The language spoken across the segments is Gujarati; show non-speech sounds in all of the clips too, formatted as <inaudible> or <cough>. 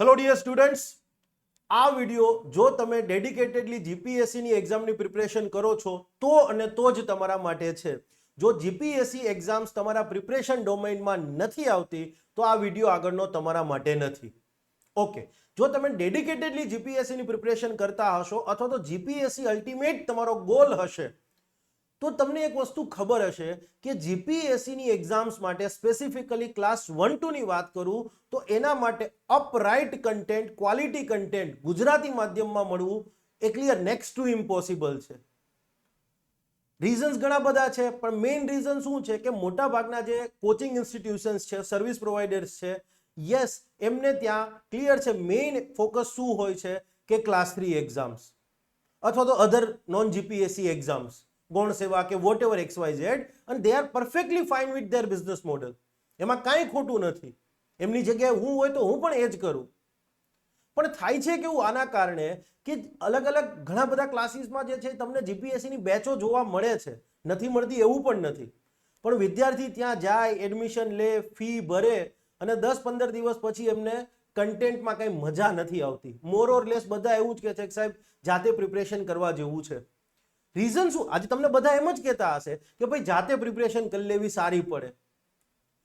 હેલો ડિયર સ્ટુડન્ટ્સ આ વિડિયો જો તમે ડેડિકેટેડલી જીપીએસસીની એક્ઝામની પ્રિપરેશન કરો છો, તો અને તો જ તમારા માટે છે. જો જીપીએસસી એક્ઝામ્સ તમારા પ્રિપરેશન ડોમેઇનમાં નથી આવતી, તો આ વિડિયો આગળનો તમારા માટે નથી. ઓકે જો તમે ડેડિકેટેડલી જીપીએસસીની પ્રિપરેશન કરતા હશો, અથવા તો જીપીએસસી અલ્ટિમેટ તમારો ગોલ હશે તો તમને એક વસ્તુ ખબર હશે કે જીપીએસસીની એક્ઝામ્સ માટે સ્પેસિફિકલી ક્લાસ વન ટુની વાત કરું, તો એના માટે upright content quality content Gujarati માધ્યમમાં મળવું એ ક્લિયર નેક્સ્ટ ટુ ઇમ્પોસિબલ છે. રીઝન્સ ઘણા બધા છે, પણ મેઇન રીઝન શું છે કે મોટાભાગના જે કોચિંગ ઇન્સ્ટિટ્યુશન્સ છે સર્વિસ પ્રોવાઈડર્સ છે યસ એમને ત્યાં ક્લિયર છે મેઇન ફોકસ શું હોય છે કે ક્લાસ થ્રી એક્ઝામ્સ અથવા તો અધર નોન જીપીએસસી એક્ઝામ્સ ગૌણ સેવા કે whatever x Y Z અને they are perfectly fine with their business model એમાં કાંઈ ખોટું નથી. એમની જગ્યાએ હું હોય તો હું પણ એ જ કરું. પણ થાય છે કેવું આના કારણે કે અલગ અલગ ઘણા બધા ક્લાસીસમાં જે છે તમને જીપીએસસીની બેચો જોવા મળે છે. નથી મળતી એવું પણ નથી. પણ વિદ્યાર્થી ત્યાં જાય એડમિશન લે ફી ભરે, અને દસ પંદર દિવસ પછી એમને કન્ટેન્ટમાં કંઈ મજા નથી આવતી. મોર ઓર લેસ બધા એવું જ કહે છે કે સાહેબ, જાતે પ્રિપરેશન કરવા જેવું છે. રીઝન શું? આજે તમને બધા એમ જ કહેતા હશે કે ભાઈ, જાતે પ્રિપરેશન કરી લેવી સારી પડે.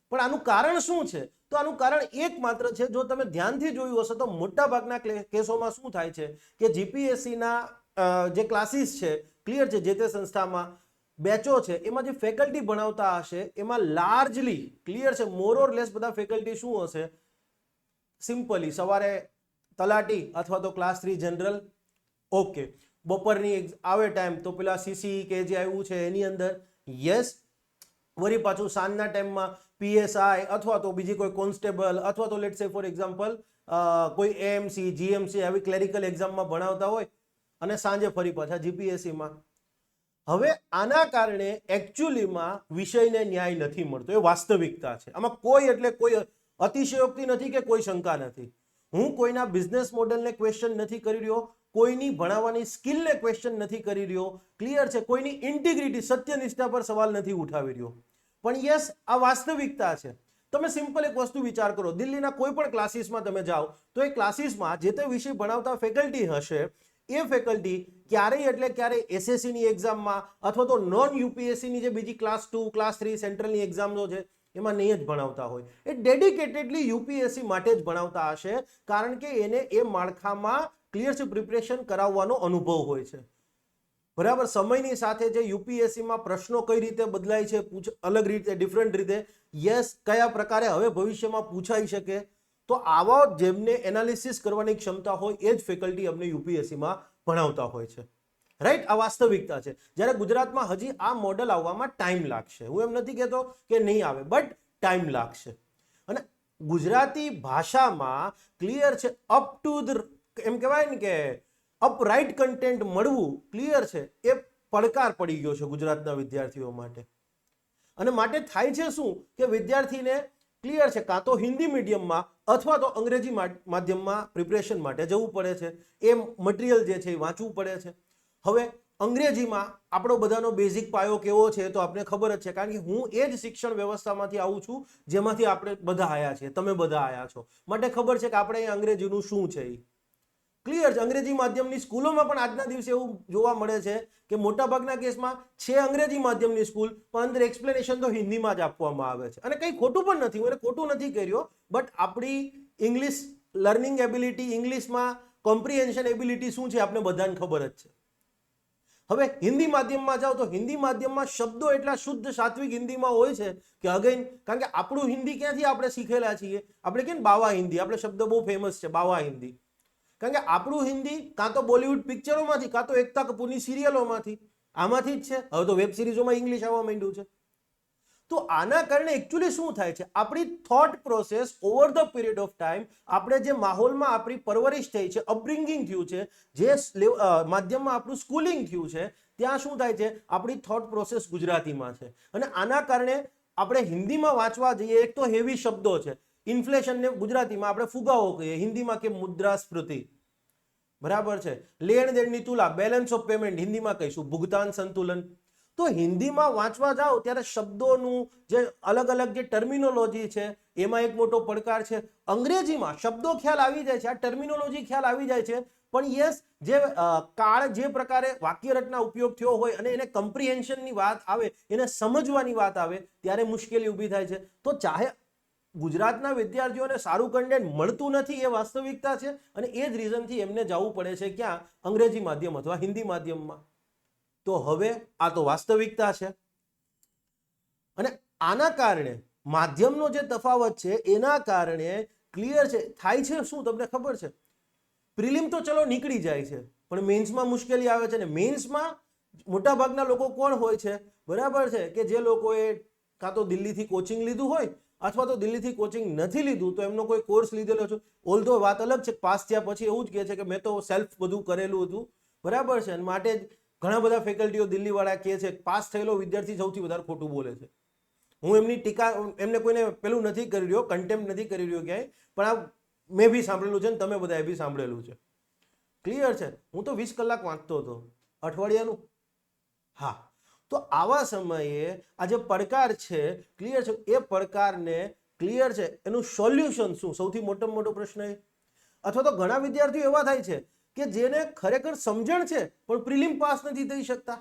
પણ આનું કારણ શું છે? તો આનું કારણ એકમાત્ર છે, જો તમે ધ્યાનથી જોયું હશે તો મોટા ભાગના ક્લે- કેસોમાં શું થાય છે કે જીપીએસસીના જે ક્લાસીસ છે ક્લિયર છે, જે તે સંસ્થામાં બેચો છે, એમાં જે ફેકલ્ટી ભણાવતા હશે, એમાં લાર્જલી ક્લિયર છે મોર લેસ બધા ફેકલ્ટી શું હશે? સિમ્પલી સવારે તલાટી અથવા તો ક્લાસ થ્રી જનરલ ઓકે બપોરની આવે ટાઈમ તો પેલા સીસી કે જે આવ્યું છે એની અંદર યસ વળી પાછું સાંજના ટાઈમમાં પીએસઆઈ અથવા તો બીજી કોઈ કોન્સ્ટેબલ અથવા તો લેટ સે ફોર એક્ઝામ્પલ કોઈ એએમસી જીએમસી આવી ક્લેરિકલ એક્ઝામમાં ભણાવતા હોય અને સાંજે ફરી પાછા જીપીએસસીમાં હવે આના કારણે એકચ્યુઅલીમાં વિષયને ન્યાય નથી મળતો. એ વાસ્તવિકતા છે. આમાં કોઈ એટલે કોઈ અતિશયોક્તિ નથી કે કોઈ શંકા નથી. હું કોઈના બિઝનેસ મોડલને ક્વેશ્ચન નથી કરી રહ્યો કોઈની ભણાવવાની સ્કિલને ક્વેશ્ચન નથી કરી રહ્યો. ક્લિયર છે? કોઈની ઇન્ટિગ્રિટી સત્યનિષ્ઠા પર સવાલ નથી ઉઠાવી રહ્યો. પણ યસ આ વાસ્તવિકતા છે. તમે સિમ્પલ એક વસ્તુ વિચાર કરો. દિલ્હીના કોઈ પણ ક્લાસીસમાં તમે જાઓ, તો એ ક્લાસીસમાં જે તે વિષય ભણાવતા ફેકલ્ટી હશે, એ ફેકલ્ટી ક્યારેય એટલે ક્યારેય એસએસસીની એક્ઝામમાં અથવા તો નોન યુપીએસસીની જે બીજી ક્લાસ ટુ ક્લાસ થ્રી સેન્ટ્રલની એક્ઝામો છે, એમાં નહીં જ ભણાવતા હોય. એ ડેડિકેટેડલી યુપીએસસી માટે જ ભણાવતા હશે, કારણ કે એને એ માળખામાં ક્લિયર છે પ્રિપરેશન કરાવવાનો અનુભવ હોય છે. બરાબર? સમયની સાથે જે યુપીએસસીમાં પ્રશ્નો કઈ રીતે બદલાય છે, પૂછ, અલગ રીતે ડિફરન્ટ રીતે યસ કયા પ્રકારે હવે ભવિષ્યમાં પૂછાઈ શકે, તો આવા જેમને એનાલિસિસ કરવાની ક્ષમતા હોય, એ જ ફેકલ્ટી અમને યુપીએસસીમાં ભણાવતા હોય છે. રાઈટ આ વાસ્તવિકતા છે. જ્યારે ગુજરાતમાં હજી આ મોડલ આવવામાં ટાઈમ લાગશે. હું એમ નથી કહેતો કે નહીં આવે બટ ટાઈમ લાગશે. અને ગુજરાતી ભાષામાં ક્લિયર છે અપ ટુ ધ એમ કહેવાય ને કે અપરાઇટ કન્ટેન્ટ મળવું ક્લિયર છે, એ પડકાર પડી ગયો છે ગુજરાતના વિદ્યાર્થીઓ માટે. અને માટે થાય છે શું? કે વિદ્યાર્થીને ક્લિયર છે, કાં તો હિન્દી મીડિયમમાં અથવા તો અંગ્રેજી માધ્યમમાં પ્રિપરેશન માટે જવું પડે છે. એ મટીરિયલ જે છે એ વાંચવું પડે છે. હવે અંગ્રેજીમાં આપણો બધાનો બેઝિક પાયો કેવો છે તો આપણે ખબર જ છે, કારણ કે હું એ જ શિક્ષણ વ્યવસ્થામાંથી આવું છું, જેમાંથી આપણે બધા આયા છીએ, તમે બધા આયા છો. માટે ખબર છે કે આપણે અંગ્રેજીનું શું છે એ ક્લિયર છે, અંગ્રેજી માધ્યમની સ્કૂલોમાં પણ આજના દિવસે એવું જોવા મળે છે કે મોટાભાગના કેસમાં છે અંગ્રેજી માધ્યમની સ્કૂલ, પણ અંદર એક્સપ્લેનેશન તો હિન્દીમાં જ આપવામાં આવે છે. અને કંઈ ખોટું પણ નથી, હું ખોટું નથી કર્યો બટ આપણી ઇંગ્લિશ લર્નિંગ એબિલિટી ઇંગ્લિશમાં કોમ્પ્રિહેન્શન એબિલિટી શું છે આપણે બધાને ખબર જ છે. હવે હિન્દી માધ્યમમાં જાઓ તો હિન્દી માધ્યમમાં શબ્દો એટલા શુદ્ધ સાત્વિક હિન્દીમાં હોય છે કે અગેન કારણ કે આપણું હિન્દી ક્યાંથી આપણે શીખેલા છીએ? આપણે કેમ બાવા હિન્દી? આપણે શબ્દ બહુ ફેમસ છે, બાવા હિન્દી. કારણ કે આપણું હિન્દી કાં તો બોલિવૂડ પિક્ચરોમાંથી, કાં તો એકતા કપૂરની સિરિયલોમાંથી. આમાંથી જ છે. હવે તો વેબ સિરીઝોમાં ઇંગ્લિશ આવવા માંડ્યું છે. તો આના કારણે એકચ્યુઅલી શું થાય છે? આપણી thought process over the period of time આપણે જે માહોલમાં આપણી પરવરિશ થઈ છે અપબ્રિંગિંગ થયું છે, જે માધ્યમમાં આપણું સ્કૂલિંગ થયું છે, ત્યાં શું થાય છે? આપણી થોટ પ્રોસેસ ગુજરાતીમાં છે. અને આના કારણે આપણે હિન્દીમાં વાંચવા જઈએ, એક તો હેવી શબ્દો છે. ઇન્ફ્લેશનને ગુજરાતીમાં આપણે ફુગાવો કહીએ, હિન્દીમાં કે મુદ્રાસ્ફૃતિ. બરાબર છે? લેણ દેણની તુલા બેલેન્સ ઓફ પેમેન્ટ હિન્દીમાં કહીશું, ભુગતાન સંતુલન. તો હિન્દીમાં વાંચવા જાઓ, ત્યારે શબ્દોનું જે અલગ અલગ જે ટર્મિનોલોજી છે, એમાં એક મોટો પડકાર છે. અંગ્રેજીમાં શબ્દો ખ્યાલ આવી જાય છે, આ ટર્મિનોલોજી ખ્યાલ આવી જાય છે, પણ યસ જે કાળ જે પ્રકારે વાક્ય રચના ઉપયોગ થયો હોય અને એને કમ્પ્રિહેન્શનની વાત આવે, એને સમજવાની વાત આવે, ત્યારે મુશ્કેલી ઊભી થાય છે. તો ચાહે ગુજરાતના વિદ્યાર્થીઓને સારું કન્ટેન્ટ મળતું નથી એ વાસ્તવિકતા છે અને એ જ રીઝનથી એમને જવું પડે છે ક્યાં? અંગ્રેજી માધ્યમ અથવા હિન્દી માધ્યમમાં. તો હવે આ તો વાસ્તવિકતા છે. અને આના કારણે માધ્યમનો જે તફાવત છે એના કારણે ક્લિયર છે. થાય છે શું? તમને ખબર છે? પ્રિલિમ તો ચલો નીકળી જાય છે, પણ મેન્સમાં મુશ્કેલી આવે છે ને મેન્સમાં મોટાભાગના લોકો કોણ હોય છે? બરાબર છે કે જે લોકોએ કાં તો દિલ્હીથી કોચિંગ લીધું હોય અથવા તો દિલ્હીથી કોચિંગ નથી લીધું, તો એમનો કોઈ કોર્સ લીધેલો છે. ઓલધો વાત અલગ છે પાસ થયા પછી એવું જ કહે છે કે મેં તો સેલ્ફ બધું કરેલું હતું. બરાબર છે, અને માટે જ ઘણા બધા ફેકલ્ટીઓ દિલ્હીવાળા કહે છે પાસ થયેલો વિદ્યાર્થી સૌથી વધારે ખોટું બોલે છે. હું એમની ટીકા, એમને કોઈને પેલું નથી કરી રહ્યો કન્ટેમ્પ નથી કરી રહ્યો ક્યાંય, પણ આ મેં બી સાંભળેલું છે ને તમે બધાએ બી સાંભળેલું છે. ક્લિયર છે? હું તો વીસ કલાક વાંચતો હતો. અઠવાડિયાનું? હા. તો આવા સમયે આ જે પડકાર છે ક્લિયર છે, એ પડકારને ક્લિયર છે, એનું સોલ્યુશન શું? સૌથી મોટામાં મોટો પ્રશ્ન એ. અથવા તો ઘણા વિદ્યાર્થીઓ એવા થાય છે કે જેને ખરેખર સમજણ છે, પણ પ્રિલિમ પાસ નથી થઈ શકતા.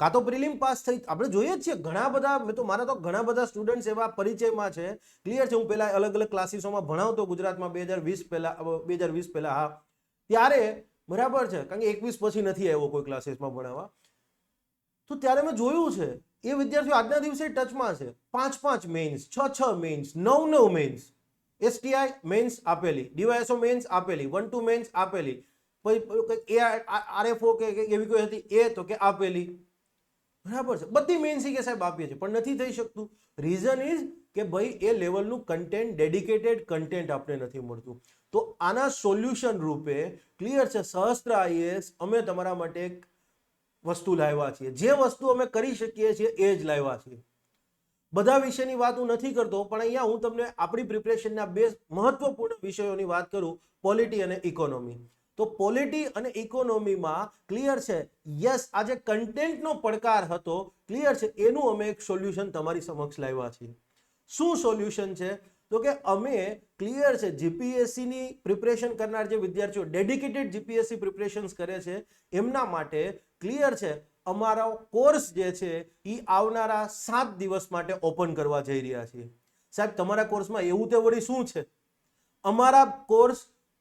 કાં તો પ્રિલિમ પાસ થઈ, આપણે જોઈએ જ છીએ, ઘણા બધા, મેં તો, મારા તો ઘણા બધા સ્ટુડન્ટ્સ એવા પરિચયમાં છે. ક્લિયર છે, હું પહેલા અલગ અલગ ક્લાસીસોમાં ભણાવતો ગુજરાતમાં બે હજાર વીસ પહેલા બે હજાર વીસ પહેલા હા. ત્યારે બરાબર છે, કારણ કે એકવીસ પછી નથી આવ્યો કોઈ ક્લાસીસમાં ભણાવવા. તો ત્યારે મેં જોયું છે, એ વિદ્યાર્થીઓ આજના દિવસે ટચમાં છે. પાંચ પાંચ મેઇન્સ છ છ મેઇન્સ નવ નવ મેઇન્સ એસટીઆઈ મેઇન્સ આપેલી ડીવાયએસઓ મેઇન્સ આપેલી વન ટુ મેઇન્સ આપેલી. પછી એ આરએફઓ કે એવી કોઈ હતી, એ તો કે આપેલી. બરાબર છે. બધી મેઇન્સ કે સાહેબ આપીએ છીએ, પણ નથી થઈ શકતું. રીઝન ઇઝ કે ભાઈ એ લેવલનું કન્ટેન્ટ ડેડિકેટેડ કન્ટેન્ટ આપણે નથી મળતું. તો આના સોલ્યુશન રૂપે ક્લિયર છે, સહસ્ત્ર આઈએસ અમે તમારા માટે એક વસ્તુ લાવ્યા છીએ. જે વસ્તુ અમે કરી શકીએ છીએ એ જ લાવ્યા છીએ. બધા વિષયની વાત હું નથી કરતો, પણ અહીંયા હું તમને આપણી પ્રિપરેશનના બે મહત્વપૂર્ણ વિષયોની વાત કરું પોલિટી અને ઇકોનોમી તો પોલિટી અને ઇકોનોમીમાં ક્લિયર છે? યસ આ જે કન્ટેન્ટનો પડકાર હતો. ક્લિયર છે? એનું અમે એક સોલ્યુશન તમારી સમક્ષ લાવ્યા છીએ. શું સોલ્યુશન છે? તો કે અમે ક્લિયર છે જીપીએસસીની પ્રિપરેશન કરનાર જે વિદ્યાર્થીઓ ડેડિકેટેડ જીપીએસસી પ્રિપરેશન્સ કરે છે, એમના માટે ક્લિયર છે? અમારો કોર્સ જે છે એ આવનારા સાત દિવસ માટે ઓપન કરવા જઈ રહ્યા છીએ. સાહેબ, તમારા કોર્સમાં એવું તે વળી શું છે? અમારા કોર્સ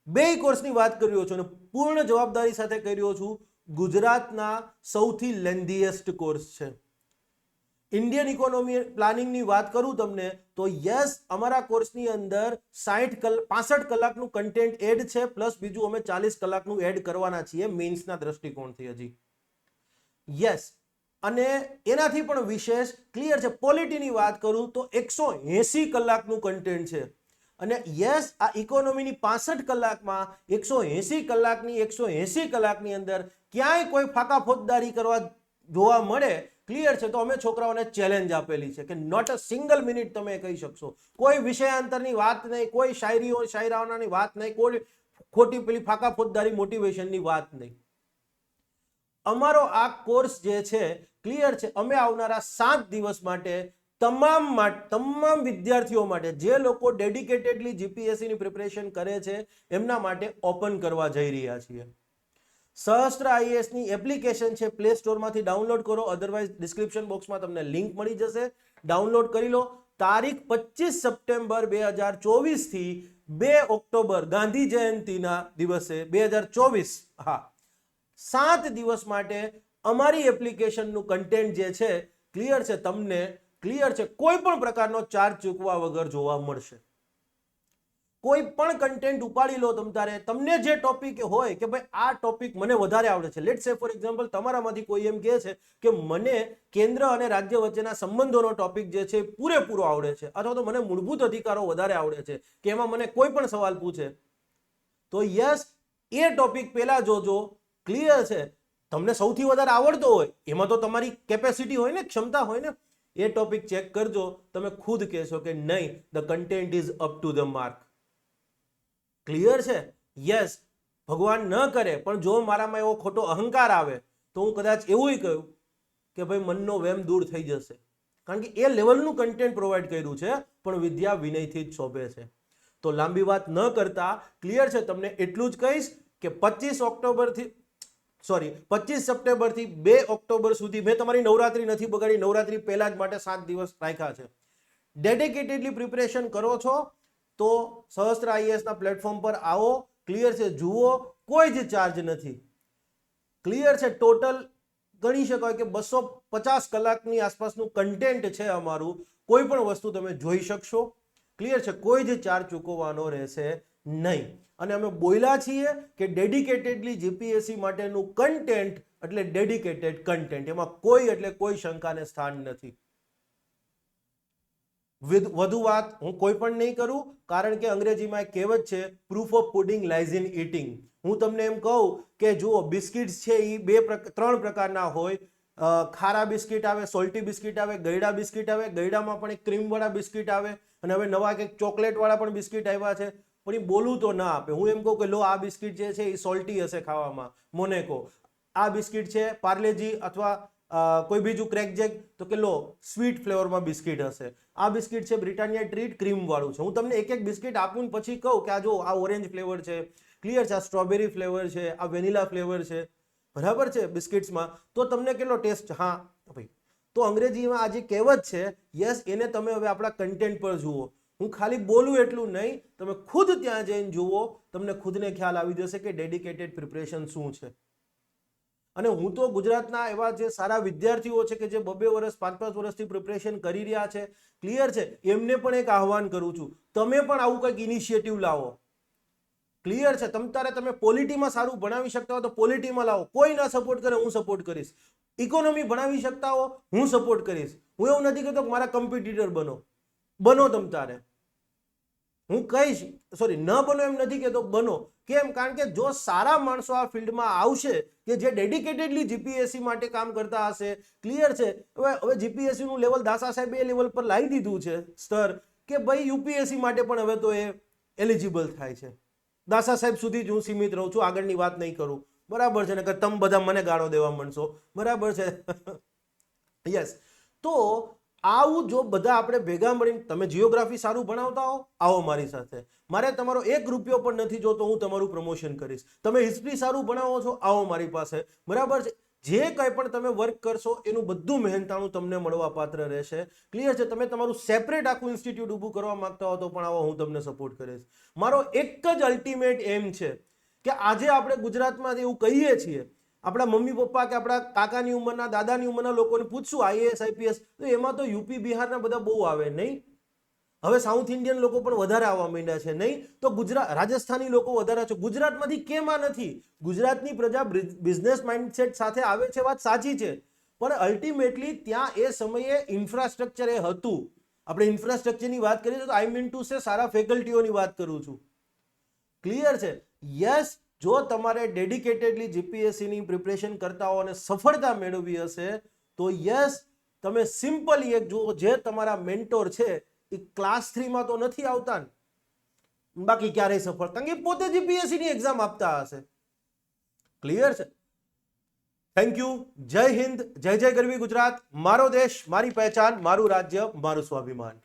બે કોર્સની વાત કરી છું અને પૂર્ણ જવાબદારી સાથે કર્યો છું, ગુજરાતના સૌથી લેન્ધીએસ્ટ કોર્સ છે. ઇન્ડિયન ઇકોનોમી પ્લાનિંગની વાત કરું તમને, તો યસ અમારા કોર્સની અંદર સાઠ કલાક પાસઠ કલાકનું કન્ટેન્ટ એડ છે પ્લસ બીજું અમે ચાલીસ કલાકનું એડ કરવાના છીએ મેઇન્સના દ્રષ્ટિકોણથી હજી. યસ અને એનાથી પણ વિશેષ ક્લિયર છે, પોલિટીની વાત કરું તો એકસો એસી કલાકનું કન્ટેન્ટ છે. અને યસ આ ઇકોનોમીની પાસઠ કલાકમાં એકસો એસી કલાકની, એકસો એસી કલાકની અંદર ક્યાંય કોઈ ફાકા ફોજદારી કરવા જોવા મળે ક્લિયર છે, તો અમે છોકરાઓને ચેલેન્જ આપેલી છે કે નોટ અ સિંગલ મિનિટ તમે કહી શકશો. કોઈ વિષયાંતરની વાત નહીં, કોઈ શાયરીઓ, શાયરાઓની વાત નહીં, કોઈ ખોટી પેલી ફાકા ફોજદારી મોટિવેશનની વાત નહીં. અમારો આ કોર્સ જે છે ક્લિયર છે. અમે આવનારા સાત દિવસ માટે તમામ તમામ વિદ્યાર્થીઓ માટે, જે લોકો ડેડિકેટેડલી જીપીએસસીની પ્રિપરેશન કરે છે, એમના માટે ઓપન કરવા જઈ રહ્યા છીએ. સહસ્ત્ર આઈએસની એપ્લિકેશન છે પ્લે સ્ટોરમાંથી ડાઉનલોડ કરો. અધરવાઇઝ ડિસ્ક્રિપ્શન બોક્સમાં તમને લિંક મળી જશે. ડાઉનલોડ કરી લો. તારીખ પચીસ સપ્ટેમ્બર બે હજાર ચોવીસથી બે ઓક્ટોબર ગાંધી જયંતિના દિવસે, બે હજાર ચોવીસ. હા. સાત દિવસ માટે અમારી એપ્લિકેશનનું કન્ટેન્ટ જે છે ક્લિયર છે તમને ક્લિયર છે, કોઈ પણ પ્રકારનો ચાર્જ ચૂકવા વગર જોવા મળશે. કોઈ પણ કન્ટેન્ટ ઉપાડી લો તમ તારે, તમને જે ટોપિક હોય કે ભાઈ આ ટોપિક મને વધારે આવડે છે. લેટ સે ફોર એક્ઝામ્પલ તમારામાંથી કોઈ એમ કહે છે કે મને કેન્દ્ર અને રાજ્ય વચ્ચેના સંબંધોનો ટોપિક જે છે પૂરેપૂરો આવડે છે અથવા તો મને મૂળભૂત અધિકારો વધારે આવડે છે કે એમાં મને કોઈ પણ સવાલ પૂછે, તો યસ એ ટોપિક પહેલા જોજો. ક્લિયર છે. તમને સૌથી વધારે આવડતો હોય, એમાં તો તમારી કેપેસિટી હોય ને, ક્ષમતા હોય ને, એ ટોપિક ચેક કરજો. તમે ખુદ કહેશો કે નહીં the content is up to the mark clear છે? યસ ભગવાન ન કરે, પણ જો મારામાં એવો ખોટો અહંકાર આવે, તો હું કદાચ એવું કહ્યું કે ભાઈ, મનનો વેમ દૂર થઈ જશે. કારણ કે એ લેવલનું કન્ટેન્ટ પ્રોવાઈડ કર્યું છે, પણ વિદ્યા વિનયથી જ શોભે છે. તો લાંબી વાત ન કરતા ક્લિયર છે? તમને એટલું જ કહીશ કે પચીસ ઓક્ટોબરથી સોરી પચીસ સપ્ટેમ્બરથી બે ઓક્ટોબર સુધી મેં તમારી નવરાત્રી નથી બગાડી, નવરાત્રી પહેલા જ માટે સાત દિવસ રાખ્યા છે. ડેડિકેટેડલી પ્રિપેરેશન કરો છો તો સહસ્ત્ર આઈએસના પ્લેટફોર્મ પર આવો ક્લિયર છે, જુઓ, કોઈ જ ચાર્જ નથી. ક્લિયર છે ટોટલ ગણી શકાય કે બસો પચાસ કલાકની આસપાસનું કન્ટેન્ટ છે અમારું. કોઈ પણ વસ્તુ તમે જોઈ શકશો. ક્લિયર છે, કોઈ જ ચાર્જ ચૂકવવાનો રહેશે નહીં. અને અમે બોલ્યા છીએ કે ડેડિકેટેડલી જીપીએસસી માટેનું કન્ટેન્ટ એટલે ડેડિકેટેડ કન્ટેન્ટ એમાં કોઈ એટલે કોઈ શંકાને સ્થાન નથી. વધુ વાત હું કોઈ પણ નહીં કરું, કારણ કે અંગ્રેજીમાં એક કહેવત છે proof of pudding lies in eating હું તમને એમ કહું કે જુઓ, બિસ્કિટ્સ છે એ બે ત્રણ પ્રકારના હોય. ખારા બિસ્કિટ આવે સોલ્ટી બિસ્કિટ આવે ગયડા બિસ્કિટ આવે ગયડામાં પણ એક ક્રીમવાળા બિસ્કિટ આવે. અને હવે નવા કંઈક ચોકલેટવાળા પણ બિસ્કિટ આવ્યા છે. પણ એ બોલું તો ના આપે. હું એમ કહું કે, લો, આ બિસ્કિટ જે છે એ સોલ્ટી હશે ખાવામાં. મોનેકો. આ બિસ્કિટ છે પાર્લેજી અથવા કોઈ બીજું ક્રેક જેક તો કે લો સ્વીટ ફ્લેવરમાં બિસ્કિટ હશે. આ બિસ્કિટ છે બ્રિટાનિયા ટ્રીટ ક્રીમવાળું છે. હું તમને એક એક બિસ્કિટ આપું પછી કહું કે, આ જો, આ ઓરેન્જ ફ્લેવર છે ક્લિયર છે, આ સ્ટ્રોબેરી ફ્લેવર છે, આ વેનીલા ફ્લેવર છે. બરાબર છે બિસ્કિટ્સમાં? તો તમને કેટલો ટેસ્ટ હા ભાઈ, તો અંગ્રેજીમાં આ જે કહેવત છે, યસ, એને તમે હવે આપણા કન્ટેન્ટ પર જુઓ. હું ખાલી બોલું એટલું નહીં, તમે ખુદ ત્યાં જઈને જુઓ, તમને ખુદને ખ્યાલ આવી જશે કે ડેડિકેટેડ પ્રિપરેશન શું છે. અને હું તો ગુજરાતના એવા જે સારા વિદ્યાર્થીઓ છે કે જે બબે વર્ષ પાંચ પાંચ વર્ષથી પ્રિપરેશન કરી રહ્યા છે, ક્લિયર છે, એમને પણ એક આહવાન કરું છું. તમે પણ આવું કંઈક ઇનિશિયેટિવ લાવો. ક્લિયર છે, તમ તારે તમે પોલિટીમાં સારું ભણાવી શકતા હો તો પોલિટીમાં લાવો. કોઈ ના સપોર્ટ કરે, હું સપોર્ટ કરીશ. ઇકોનોમી ભણાવી શકતા હો, હું સપોર્ટ કરીશ. હું એવું નથી કહેતો મારા કમ્પિટિટર બનો. બનો તમ તારે. હું કહીશ સોરી ન બનો એમ નથી કહેતો, બનો. કેમ? કારણ કે જો સારા માણસો આ ફિલ્ડમાં આવશે કે જે ડેડિકેટેડલી જીપીએસસી માટે કામ કરતા હશે ક્લિયર છે. હવે હવે જીપીએસસીનું લેવલ દાસા સાહેબ એ લેવલ પર લાવી દીધું છે સ્તર કે ભાઈ યુપીએસસી માટે પણ હવે તો એ એલિજિબલ થાય છે. દાસા સાહેબ સુધી જ હું સીમિત રહું છું, આગળની વાત નહીં કરું. બરાબર છે ને કે તમે બધા મને ગાળો દેવા માંડશો. બરાબર છે. <laughs> યસ તો આવું જો બધા આપણે ભેગા મળીને તમે જિયોગ્રાફી સારું ભણાવતા હો, આવો મારી સાથે. મારે તમારો એક રૂપિયો પણ નથી જોતો, હું તમારું પ્રમોશન કરીશ. તમે હિસ્ટ્રી સારું ભણાવો છો, આવો મારી પાસે. બરાબર છે? જે કંઈ પણ તમે વર્ક કરશો, એનું બધું મહેનતાણું તમને મળવા પાત્ર રહેશે. ક્લિયર છે? તમે તમારું સેપરેટ આખું ઇન્સ્ટિટ્યૂટ ઊભું કરવા માંગતા હો તો પણ આવો, હું તમને સપોર્ટ કરીશ. મારો એક જ અલ્ટિમેટ એમ છે કે આજે આપણે ગુજરાતમાં એવું કહીએ છીએ આપણા મમ્મી પપ્પા કે આપણા કાકાની ઉંમરના, દાદાની ઉંમરના લોકોને પૂછશું આઈએએસ, આઈપીએસ, તો એમાં તો યુપી, બિહારના બધા બહુ આવે નહીં. હવે સાઉથ ઇન્ડિયન લોકો પણ વધારે આવવા માંડ્યા છે નહીં. તો ગુજરાત રાજસ્થાની લોકો વધારે છે. ગુજરાતમાંથી કેમ આ નથી. ગુજરાતની પ્રજા બિઝનેસ માઇન્ડસેટ સાથે આવે છે વાત સાચી છે. પણ અલ્ટિમેટલી ત્યાં એ સમયે ઇન્ફ્રાસ્ટ્રક્ચર એ હતું. આપણે ઇન્ફ્રાસ્ટ્રક્ચરની વાત કરીએ તો આઈ મીન ટુ સે સારા ફેકલ્ટીઓની વાત કરું છું. ક્લિયર છે? યસ જો તમારે ડેડિકેટેડલી જીપીએસસીની પ્રિપરેશન કરતા હો અને સફળતા મેળવવી હશે, તો યસ તમે સિમ્પલી એક જુઓ, જે તમારા મેન્ટોર છે, એ ક્લાસ થ્રીમાં તો નથી આવતા. બાકી ક્યારેય સફળ, કારણ કે પોતે જીપીએસસીની એક્ઝામ આપતા હશે. ક્લિયર છે? થેન્ક યુ જય હિન્દ, જય જય ગરવી ગુજરાત. મારો દેશ, મારી પહેચાન, મારું રાજ્ય, મારું સ્વાભિમાન.